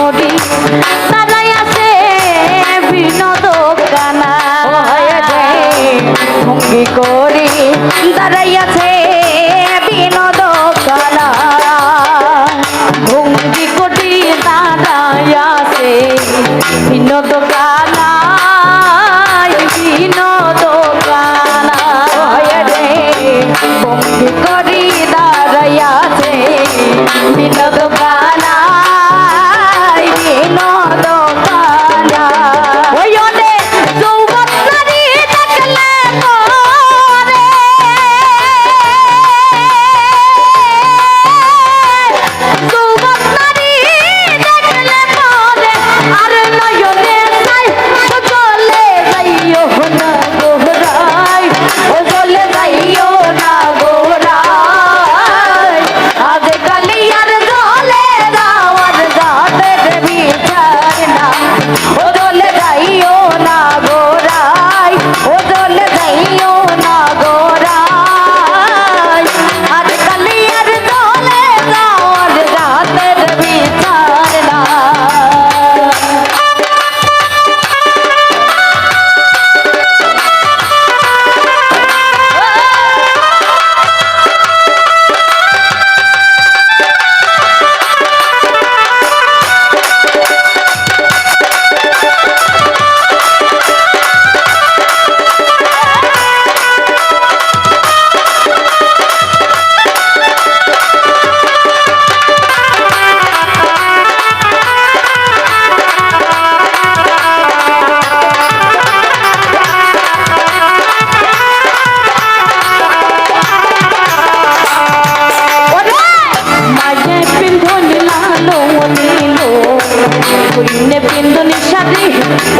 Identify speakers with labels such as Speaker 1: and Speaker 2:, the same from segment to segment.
Speaker 1: মরি তারাই আছে বিনোদ কানা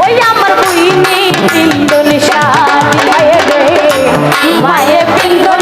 Speaker 1: ওই আমার বুইনি পিন্দন শাড়ি মায়ে রে মায়ে পিন্দন